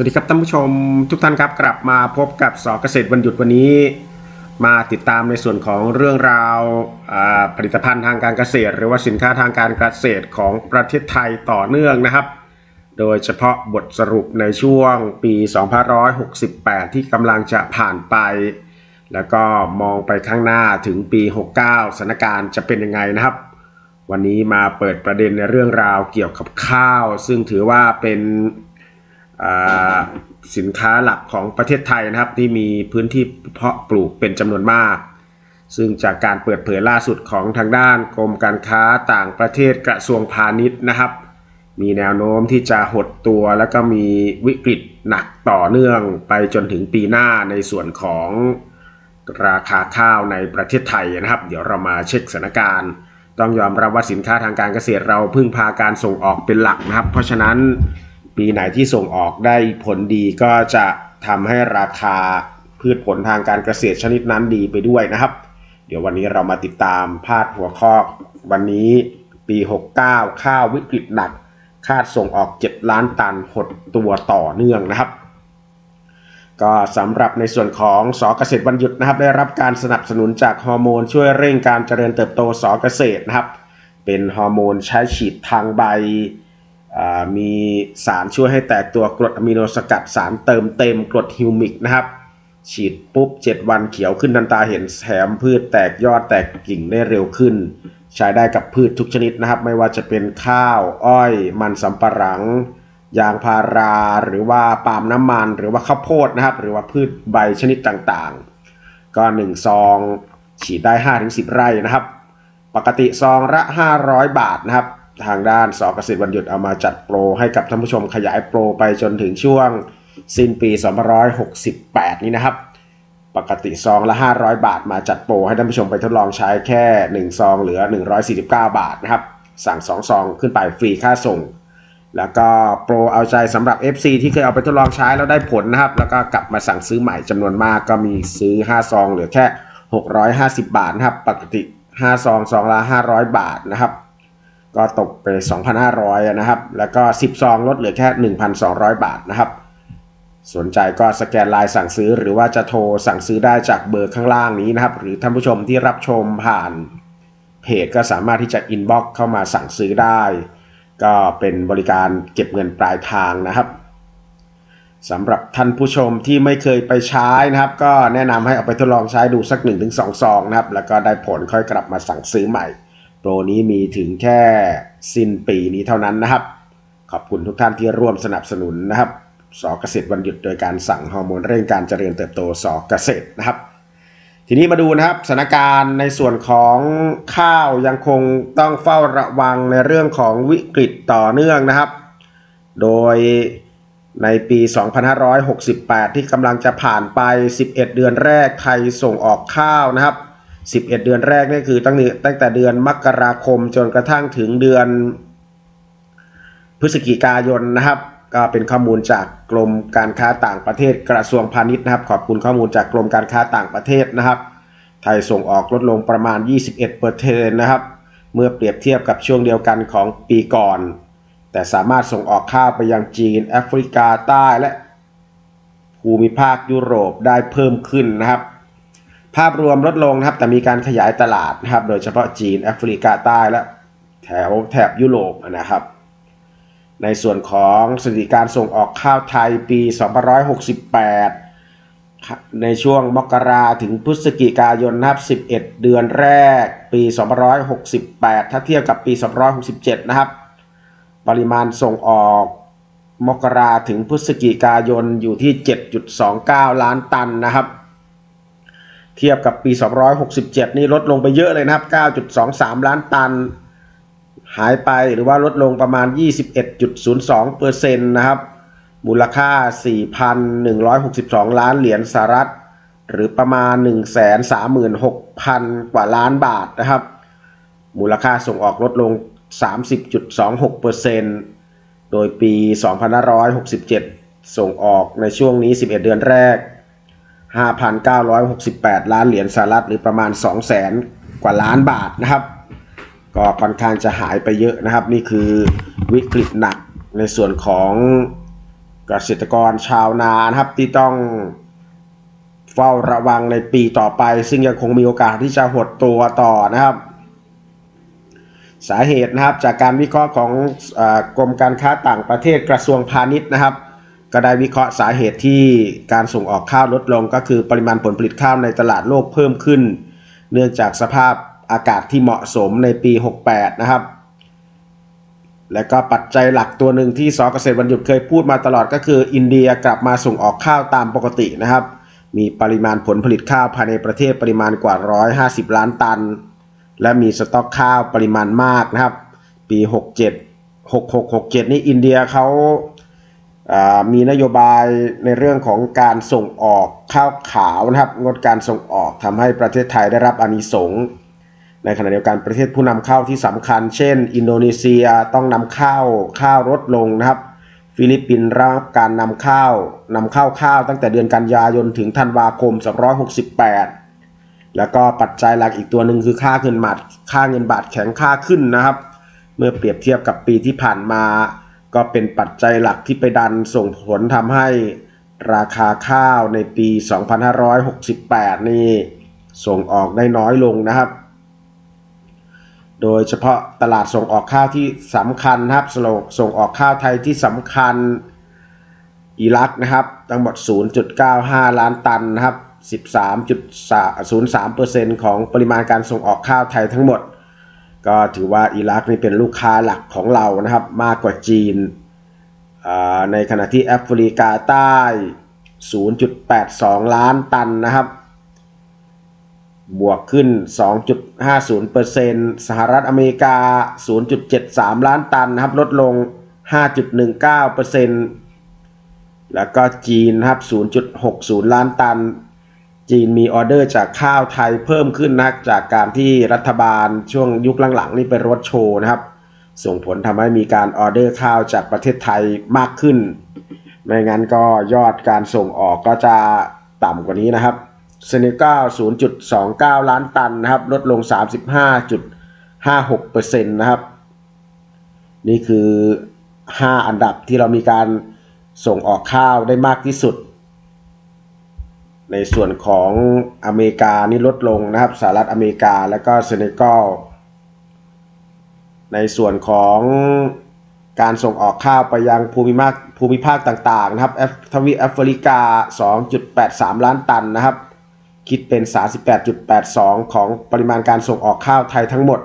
วัสดีครับท่านผู้ชมทุกท่านครับกลับมาพบกับสอเกษตรวันหยุดวันนี้ มาติดตามในส่วนของเรื่องราวผลิตภัณฑ์ทางการเกษตร หรือว่าสินค้าทางการเกษตรของประเทศไทยต่อเนื่องนะครับ โดยเฉพาะบทสรุปในช่วงปี 2568 ที่กำลังจะผ่านไป แล้วก็มองไปข้างหน้าถึงปี 69สถานการณ์จะเป็นยังไงนะครับ วันนี้มาเปิดประเด็นในเรื่องราวเกี่ยวกับข้าว ซึ่งถือว่าเป็น สินค้าหลักของประเทศไทยนะครับ ที่มีพื้นที่เพาะปลูกเป็นจำนวนมาก ซึ่งจากการเปิดเผยล่าสุดของทางด้านกรมการค้าต่างประเทศกระทรวงพาณิชย์นะครับ มีแนวโน้มที่จะหดตัวแล้วก็มีวิกฤตหนักต่อเนื่องไปจนถึงปีหน้าในส่วนของราคาข้าวในประเทศไทยนะครับ เดี๋ยวเรามาเช็คสถานการณ์ ต้องยอมรับว่าสินค้าทางการเกษตรเราพึ่งพาการส่งออกเป็นหลักนะครับ เพราะฉะนั้น ปีไหนที่ส่งออกได้ผลดีก็จะทำให้ราคาพืชผลทางการเกษตรชนิดนั้นดีไปด้วยนะครับ เดี๋ยววันนี้เรามาติดตามพาดหัวข้อวันนี้ปี 69 ข้าววิกฤตหนัก คาดส่งออก 7 ล้านตันหดตัวต่อเนื่องนะครับ ก็สำหรับในส่วนของสอเกษตรวันหยุดนะครับ ได้รับการสนับสนุนจากฮอร์โมนช่วยเร่งการเจริญเติบโตสอเกษตรนะครับ เป็นฮอร์โมนใช้ฉีดทางใบา มีสารช่วยให้แตกตัวกรดอะมิโนสกัดสารเติมเต็มกรดฮิวมิกนะครับ ฉีดปุ๊บ 7 วันเขียวขึ้นทันตาเห็นแถมพืชแตกยอดแตกกิ่งได้เร็วขึ้น ใช้ได้กับพืชทุกชนิดนะครับ ไม่ว่าจะเป็นข้าวอ้อย มันสำปะหลัง ยางพาราหรือว่าปาล์มน้ำมัน หรือว่าข้าวโพดนะครับ หรือว่าพืชใบชนิดต่างๆ ก็ 1 ซองฉีดได้ 5-10 ไร่นะครับ ปกติซองละ 500 บาทนะครับ ทางด้านสเกษตรวันหยุดเอามาจัดโปรให้กับท่านผู้ชมขยายโปรไปจนถึงช่วงสิ้นปี2568 นี้นะครับ ปกติซองละ 500 บาทมาจัดโปรให้ท่านผู้ชมไปทดลองใช้แค่ 1 ซองเหลือ 149 บาทนะครับ สั่ง 2 ซองขึ้นไปฟรีค่าส่ง แล้วก็โปรเอาใจสำหรับ FC ที่เคยเอาไปทดลองใช้แล้วได้ผลนะครับ แล้วก็กลับมาสั่งซื้อใหม่จำนวนมากก็มีซื้อ 5 ซองเหลือแค่ 650 บาทนะครับ ปกติ 5 ซองซองละ 500 บาทนะครับ ก็ตกไป 2,500 นะครับ แล้วก็ 10 ซองลดเหลือแค่ 1,200 บาทนะครับ สนใจก็สแกนไลน์สั่งซื้อหรือว่าจะโทรสั่งซื้อได้จากเบอร์ข้างล่างนี้นะครับ หรือท่านผู้ชมที่รับชมผ่านเพจก็สามารถที่จะอินบ็อกเข้ามาสั่งซื้อได้ ก็เป็นบริการเก็บเงินปลายทางนะครับสำหรับท่านผู้ชมที่ไม่เคยไปใช้นะครับ ก็แนะนำให้เอาไปทดลองใช้ดูสัก 1-2 ซองนะครับ แล้วก็ได้ผลค่อยกลับมาสั่งซื้อใหม่ โปรนี้มีถึงแค่สิ้นปีนี้เท่านั้นนะครับ ขอบคุณทุกท่านที่ร่วมสนับสนุนนะครับสอเกษตรวันหยุดโดยการสั่งฮอร์โมนเร่งการเจริญเติบโตสอเกษตรนะครับ ทีนี้มาดูนะครับสถานการณ์ในส่วนของข้าวยังคงต้องเฝ้าระวังในเรื่องของวิกฤตต่อเนื่องนะครับ โดยในปี 2568 ที่กำลังจะผ่านไป 11 เดือนแรกไทยส่งออกข้าวนะครับ 11 เดือนแรกนี่คือตั้งแต่ตั้งแต่เดือนมกราคมจนกระทั่งถึงเดือนพฤศจิกายนนะครับ ก็เป็นข้อมูลจากกรมการค้าต่างประเทศกระทรวงพาณิชย์นะครับ ขอบคุณข้อมูลจากกรมการค้าต่างประเทศนะครับ ไทยส่งออกลดลงประมาณ 21เปอร์เซ็นต์นะครับ เมื่อเปรียบเทียบกับช่วงเดียวกันของปีก่อน แต่สามารถส่งออกข้าวไปยังจีน แอฟริกาใต้และภูมิภาคยุโรปได้เพิ่มขึ้นนะครับ ภาพรวมลดลงนะครับ แต่มีการขยายตลาดนะครับ โดยเฉพาะจีนแอฟริกาใต้และแถวแถบยุโรปนะครับ ในส่วนของสถิติการส่งออกข้าวไทยปี 2568 ในช่วงมกราถึงพฤศจิกายนนะครับ 11 เดือนแรก ปี 2568 ถ้าเทียบกับปี 2567 นะครับ ปริมาณส่งออกมกราถึงพฤศจิกายนอยู่ที่ 7.29 ล้านตันนะครับ เทียบกับปี 267 นี่ลดลงไปเยอะเลยนะครับ 9.23 ล้านตัน หายไปหรือว่าลดลงประมาณ 21.02%นะครับ มูลค่า 4,162 ล้านเหรียญสหรัฐ หรือประมาณ 136,000 กว่าล้านบาทนะครับ มูลค่าส่งออกลดลง 30.26%โดยปี 2567 ส่งออกในช่วงนี้ 11 เดือนแรก 5,968 ล้านเหรียญสหรัฐหรือประมาณ 200,000กว่าล้านบาทนะครับ ก็ค่อนข้างจะหายไปเยอะนะครับ นี่คือวิกฤตหนักในส่วนของเกษตรกรชาวนานะครับที่ต้องเฝ้าระวังในปีต่อไป ซึ่งยังคงมีโอกาสที่จะหดตัวต่อนะครับ สาเหตุนะครับจากการวิเคราะห์ของอกรมการค้าต่างประเทศกระทรวงพาณิชย์นะครับ ก็ได้วิเคราะห์สาเหตุที่การส่งออกข้าวลดลงก็คือปริมาณผลผลิตข้าวในตลาดโลกเพิ่มขึ้น เนื่องจากสภาพอากาศที่เหมาะสมในปี 68 นะครับ และก็ปัจจัยหลักตัวหนึ่งที่สเกษตรวันหยุดเคยพูดมาตลอดก็คือ อินเดียกลับมาส่งออกข้าวตามปกตินะครับ มีปริมาณผลผลิตข้าวภายในประเทศปริมาณกว่า 150 ล้านตัน และมีสต็อกข้าวปริมาณมากนะครับ ปี 67 66 67 นี่อินเดียเขา มีนโยบายในเรื่องของการส่งออกข้าวขาวนะครับงดการส่งออกทำให้ประเทศไทยได้รับอานิสงส์ในขณะเดียวกันประเทศผู้นำเข้าที่สำคัญ เช่น อินโดนีเซียต้องนำเข้าวข้าวลดลงนะครับ ฟิลิปปินส์รับการนำเข้าวนำเข้าวข้าวตั้งแต่เดือนกันยายนถึงธันวาคม 268 แล้วก็ปัจจัยหลักอีกตัวหนึ่งคือค่าเงินบาทค่าเงินบาทแข็งค่าขึ้นนะครับ เมื่อเปรียบเทียบกับปีที่ผ่านมา ก็เป็นปัจจัยหลักที่ไปดันส่งผลทำให้ราคาข้าวในปี 2568 นี่ส่งออกได้น้อยลงนะครับ โดยเฉพาะตลาดส่งออกข้าวที่สำคัญนะครับส่งส่งออกข้าวไทยที่สำคัญอิรักนะครับทั้งหมด 0.95 ล้านตันนะครับ 13.03%ของปริมาณการส่งออกข้าวไทยทั้งหมด ก็ถือว่าอิรักนี่เป็นลูกค้าหลักของเรานะครับ มากกว่าจีน ในขณะที่แอฟริกาใต้ 0.82 ล้านตันนะครับ บวกขึ้น 2.50%สหรัฐอเมริกา 0.73 ล้านตันนะครับ ลดลง 5.19%แล้วก็จีนนะครับ 0.60 ล้านตัน จีนมีออเดอร์จากข้าวไทยเพิ่มขึ้นนะจากการที่รัฐบาลช่วงยุคหลังๆนี่เป็นรถโชว์นะครับ ส่งผลทำให้มีการออเดอร์ข้าวจากประเทศไทยมากขึ้น ไม่งั้นก็ยอดการส่งออกก็จะต่ำกว่านี้นะครับเซเนกัล0.29 ล้านตันนะครับ ลดลง 35.56%นะครับ นี่คือ 5 อันดับที่เรามีการส่งออกข้าวได้มากที่สุด ในส่วนของอเมริกานี่ลดลงนะครับสหรัฐอเมริกาและก็เซเนกัลในส่วนของการส่งออกข้าวไปยังภูมิภาคภูมิภาคต่างๆนะครับทวีปแอฟริกา 2.83 ล้านตันนะครับ คิดเป็น 38.82 ของปริมาณการส่งออกข้าวไทยทั้งหมด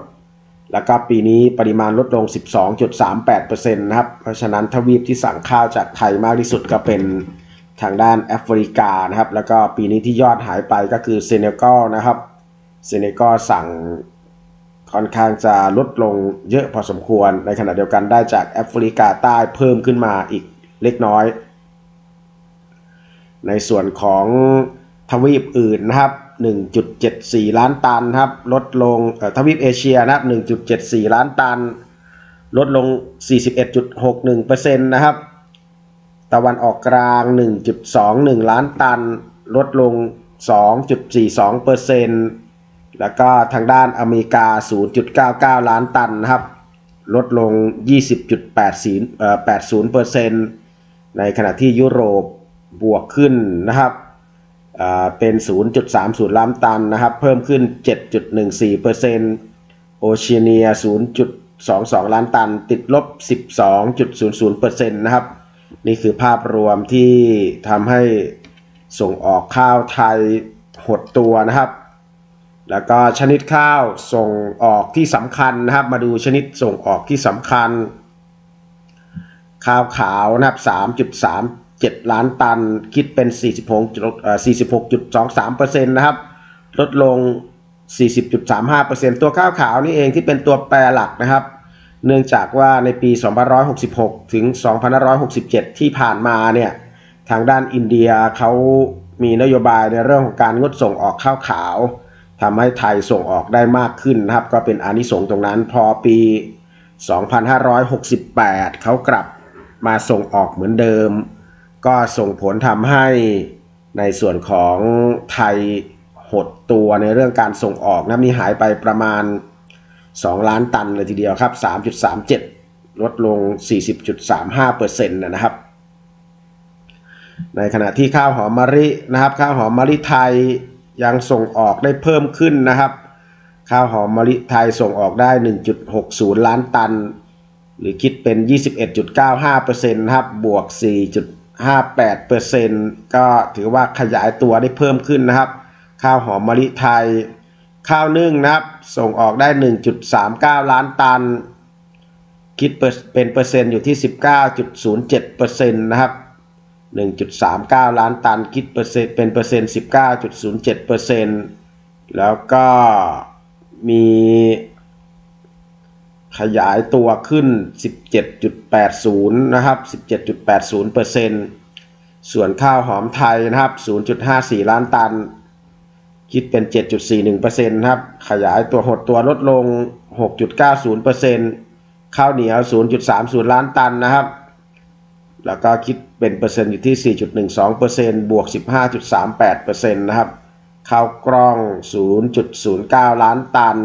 แล้วก็ปีนี้ปริมาณลดลง 12.38%นะครับ เพราะฉะนั้นทวีปที่สั่งข้าวจากไทยมากที่สุดก็เป็น ทางด้านแอฟริกานะครับ แล้วก็ปีนี้ที่ยอดหายไปก็คือเซเนกัลนะครับ เซเนกัลสั่งค่อนข้างจะลดลงเยอะพอสมควร ในขณะเดียวกันได้จากแอฟริกาใต้เพิ่มขึ้นมาอีกเล็กน้อย ในส่วนของทวีปอื่นนะครับ 1.74 ล้านตันครับ ลดลงทวีปเอเชียนะครับ 1.74 ล้านตัน ลดลง 41.61%นะครับ ตะวันออกกลาง 1.21 ล้านตัน ลดลง 2.42%แล้วก็ทางด้านอเมริกา 0.99 ล้านตันนะครับ ลดลง 20.80%ในขณะที่ยุโรปบวกขึ้นนะครับเป็น 0.30 ล้านตันนะครับ เพิ่มขึ้น 7.14%โอเชียเนีย 0.22 ล้านตัน ติดลบ 12.00%นะครับ นี่คือภาพรวมที่ทำให้ส่งออกข้าวไทยหดตัวนะครับ แล้วก็ชนิดข้าวส่งออกที่สำคัญนะครับ มาดูชนิดส่งออกที่สำคัญ ข้าวขาวนะครับ3.37 ล้านตัน คิดเป็น46.23%นะครับลดลง 40.35%ตัวข้าวขาวนี่เองที่เป็นตัวแปรหลักนะครับ เนื่องจากว่าในปี 2566 ถึง 2567 ที่ผ่านมาเนี่ยทางด้านอินเดียเขามีนโยบายในเรื่องของการงดส่งออกข้าวขาวทำให้ไทยส่งออกได้มากขึ้นนะครับ ก็เป็นอนิสงส์ตรงนั้นพอปี 2568 เขากลับมาส่งออกเหมือนเดิม ก็ส่งผลทำให้ในส่วนของไทยหดตัวในเรื่องการส่งออกนะมีหายไปประมาณ 2 ล้านตันเลยทีเดียวครับ 3.37 ลดลง 40.35%นะครับ ในขณะที่ข้าวหอมมะลินะครับ ข้าวหอมมะลิไทยยังส่งออกได้เพิ่มขึ้นนะครับ ข้าวหอมมะลิไทยส่งออกได้ 1.60 ล้านตัน หรือคิดเป็น 21.95%นะครับ บวก 4.58%ก็ถือว่าขยายตัวได้เพิ่มขึ้นนะครับ ข้าวหอมมะลิไทย ข้าวนึ่งนะครับ ส่งออกได้ 1.39 ล้านตัน คิดเป็นเปอร์เซ็นต์อยู่ที่ 19.07%นะครับ 1.39 ล้านตัน คิดเปอร์เซ็นต์เป็นเปอร์เซ็นต์ 19.07%แล้วก็มีขยายตัวขึ้น 17.80 นะครับ 17.80%ส่วนข้าวหอมไทยนะครับ 0.54 ล้านตัน คิดเป็น 7.41%นะครับ ขยายตัวหดตัวลดลง 6.90%ข้าวเหนียว 0.30 ล้านตันนะครับ แล้วก็คิดเป็นเปอร์เซ็นต์อยู่ที่ 4.12%บวก 15.38%นะครับ ข้าวกล้อง 0.09 ล้านตัน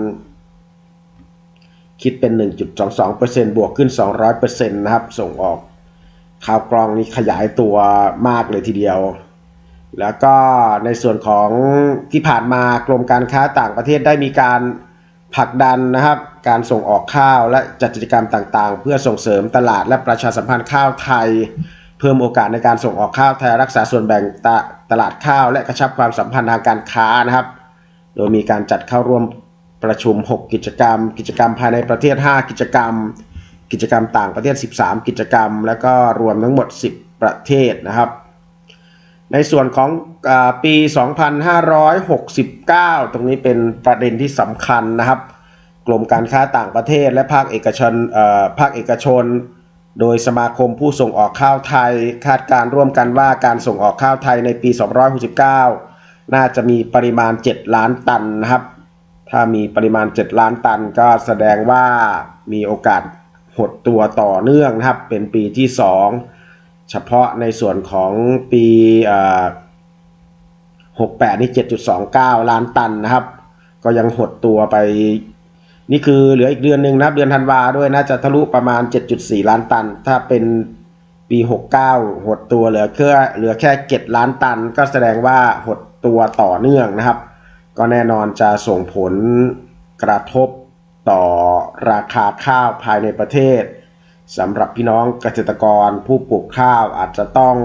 คิดเป็น 1.22%บวกขึ้น 200%นะครับ ส่งออก ข้าวกล้องนี้ขยายตัวมากเลยทีเดียว แล้วก็ในส่วนของที่ผ่านมากรมการค้าต่างประเทศได้มีการผลักดันนะครับ การส่งออกข้าวและจัดกิจกรรมต่างๆ เพื่อส่งเสริมตลาดและประชาสัมพันธ์ข้าวไทย เพิ่มโอกาสในการส่งออกข้าวไทยรักษาส่วนแบ่งตตลาดข้าว และกระชับความสัมพันธ์ทางการค้านะครับ โดยมีการจัดเข้าร่วมประชุม 6 กิจกรรม กิจกรรมภายในประเทศ 5 กิจกรรม กิจกรรมต่างประเทศ 13 กิจกรรม แล้วก็รวมทั้งหมด 10 ประเทศนะครับ ในส่วนของอปี 2569 ตรงนี้เป็นประเด็นที่สำคัญนะครับกรมการค้าต่างประเทศและภาคเอกชนภาคเอกชน โดยสมาคมผู้ส่งออกข้าวไทย คาดการ์ร่วมกันว่าการส่งออกข้าวไทยในปี 2569 น่าจะมีปริมาณ 7 ล้านตันนะครับ ถ้ามีปริมาณ 7 ล้านตัน ก็แสดงว่ามีโอกาสหดตัวต่อเนื่องนะครับ เป็นปีที่ 2 เฉพาะในส่วนของปี68 นี่ 7.29 ล้านตันนะครับ ก็ยังหดตัวไป นี่คือเหลืออีกเดือนหนึ่งนะครับ เดือนธันวาด้วยน่าจะทะลุประมาณ 7.4 ล้านตัน ถ้าเป็นปี 69 หดตัวเหลือแค่เหลือแค่ 7 ล้านตัน ก็แสดงว่าหดตัวต่อเนื่องนะครับ ก็แน่นอนจะส่งผลกระทบต่อราคาข้าวภายในประเทศ สำหรับพี่น้องเกษตรกรผู้ปลูกข้าวอาจจะต้อง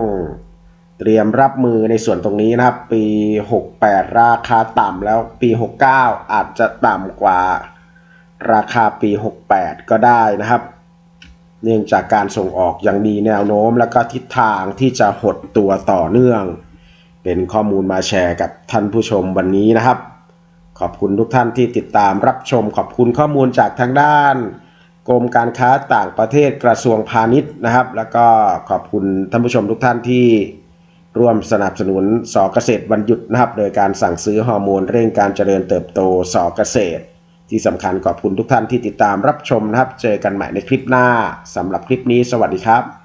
เตรียมรับมือในส่วนตรงนี้นะครับ ปี 68 ราคาต่ำแล้วปี 69 อาจจะต่ำกว่าราคาปี 68 ก็ได้นะครับ เนื่องจากการส่งออกยังมีแนวโน้มและก็ทิศทางที่จะหดตัวต่อเนื่อง เป็นข้อมูลมาแชร์กับท่านผู้ชมวันนี้นะครับ ขอบคุณทุกท่านที่ติดตามรับชมขอบคุณข้อมูลจากทางด้าน กรมการค้าต่างประเทศกระทรวงพาณิชย์นะครับ แล้วก็ขอบคุณท่านผู้ชมทุกท่านที่ร่วมสนับสนุนสอเกษตรวันหยุดนะครับ โดยการสั่งซื้อฮอร์โมนเร่งการเจริญเติบโตสอเกษตร ที่สำคัญขอบคุณทุกท่านที่ติดตามรับชมนะครับ เจอกันใหม่ในคลิปหน้าสำหรับคลิปนี้ สวัสดีครับ